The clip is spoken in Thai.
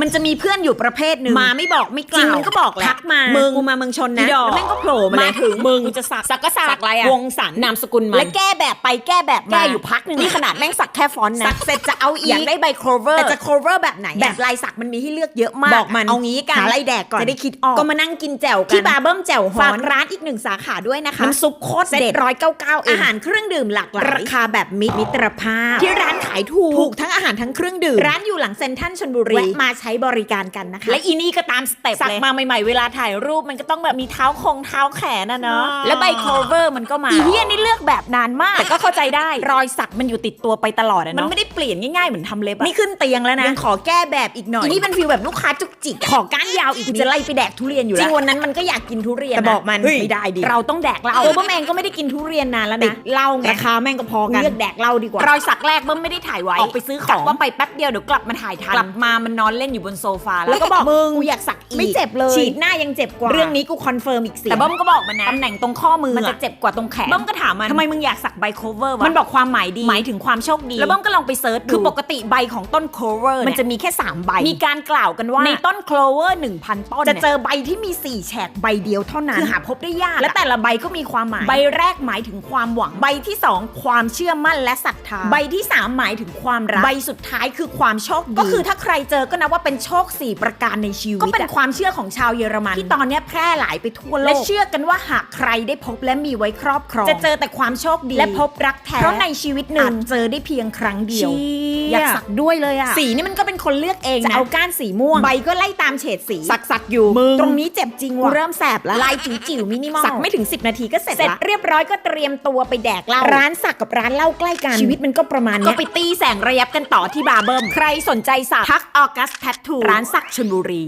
มันจะมีเพื่อนอยู่ประเภทหนึ่งมาไม่บอกไม่กล่าวจริงมันก็บอกแหละทักมามึมึงกูมาเมืองชนนะอีดอกแล้วแม่งก็โผล่มาเลยถึงมึงกูจะสักสักก็สักสักอะไรอะวงสันนามสกุลมันและแก้แบบไปแก้แบบมาแก้อยู่พักหนึ่งนี่ขนาดแม่งสักแค่ฟอนต์นะสักเสร็จจะเอาอีกอยากได้ใบโครเวอร์แต่จะ cover แบบไหนอะแบบลายสักมันมีให้เลือกเยอะมากบอกมันเอางี้กันหาอะไรแดกก่อนจะได้คิดออกก็มานั่งกินแจ่วกันที่บาร์เบิ้มแจ่วฮอฝากนร้านอีกหนึ่งสาขาด้วยนะคะน้ำซุปโคตรเซ็ตเด็ดร้อยเก้าเก้าเองอาหารเครื่องดื่มหลากหลายราคาแบบมิตรมิตรภาพ ที่ร้านขายถูกถูกทั้งอาหารทั้งเครื่องดื่มร้านอยู่หลังเซ็นทรัลชลบุรีแวะมาใช้บริการกันนะคะ และอีนี่ก็ตามสเต็ปสักเลยมาใหม่ๆเวลาถ่ายรูปมันก็ต้องแบบมีเท้าคงเท้าแขนนะเนาะว้าวแล้วใบโครเวอร์มันก็มาอีเหี้ยนี่เลือกแบบนานมากแต่ก็เข้าใจได้รอยสักมันอยู่ติดตัวไปตลอดอะมันเนาะไม่ได้เปลี่ยนง่ายๆเหมือนทำเล็บอะนี่ขึ้นเตียงแล้วนะยังขอแก้แบบอีกหน่อยอีนี่เป็นฟิลแบบลูกค้าจุกจิกขอก้านยาวอีกกูนิจะดไล่ไปแดกทุเรียนอยู่จแล้ริวงวันนั้นมันก็อยากกินทุเรียนแต่นะบอกมันเฮ้ยไม่ได้ดิเราต้องแดกเหล้าเออว่าแมงก็ไม่ได้กินทุเรียนนานแล้วตินะดเหล้าไงราคาแม่งก็พอกันเลือกแดกเหล้าดีกว่ารอยสักแรกเบิ้มไม่ได้ถ่ายไว้ออกไปซื้อของกะว่าไปแป๊บเดียวเดี๋ยวกลับมาถ่ายทันกลับมามันนอนเล่นอยู่บนโซฟาแล้วก็บอกมึงกูอยากสักอีกไม่เจ็บเลยฉีดหน้ายังเจ็บกว่าเรื่องนี้กูคอนเฟิร์มอีกเสียงแต่เบิ้มก็บอกมันนะตำแหน่งตรงข้อมือมันจะเจ็บกว่าตรงแขนเบิ้มก็ถามมันทำไมมึงอยากสักใบโคเวอร์วะมันบอกความหมายดีหมายถึงความโชคดี แล้วเบิ้มก็ลองไปเซิร์ชดูคือปกติใบของต้นโคเวอร์มันจะมีแค่3ใบมีการกล่าวกันว่าในต้นโคลเวอร์1,000ต้นจะเนี่ยเจอใบที่มี4แฉกใบเดียวเท่านั้นคือหาพบได้ยาก และอะแต่ละใบก็มีความหมาย ใบแรกหมายถึงความหวัง ใบที่ 2 ความเชื่อมั่นและศรัทธา ใบที่ 3 หมายถึงความรัก ใบสุดท้ายคือความโชคดี ก็คือถ้าใครเจอก็นับว่าเป็นโชค 4 ประการในชีวิตก็เป็นอะความเชื่อของชาวเยอรมันที่ตอนเนี้ยแพร่หลายไปทั่วโลและกเชื่อกันว่าหากใครได้พบและมีไว้ครอบครอง จะเจอแต่ความโชคดีและพบรักแท้เพราะในชีวิตหนึ่อางจเจอได้เพียงครั้งเดียว อยากสักด้วยเลยอะสีนี่มันก็เป็นคนเลือกเองจะนะเอาก้านสีม่วง ใบก็ไล่ตามเฉดสี สักสักอยู่มึงตรงนี้เจ็บจริงกูว่ะเริ่มแสบแล้วลายจิ๋วจิ๋วมินิมอลสักไม่ถึง 10 นาทีก็เสร็จเสร็จละเรียบร้อยก็เตรียมตัวไปแดกเหล้าร้านสักกับร้านเหล้าใกล้กันชีวิตมันก็ประมาณก็เนี้ยไปตีแสงระยับกันต่อที่บาร์เบิ้มใครสนใจสักทักออกัสแทททูร้านสักชลบุรี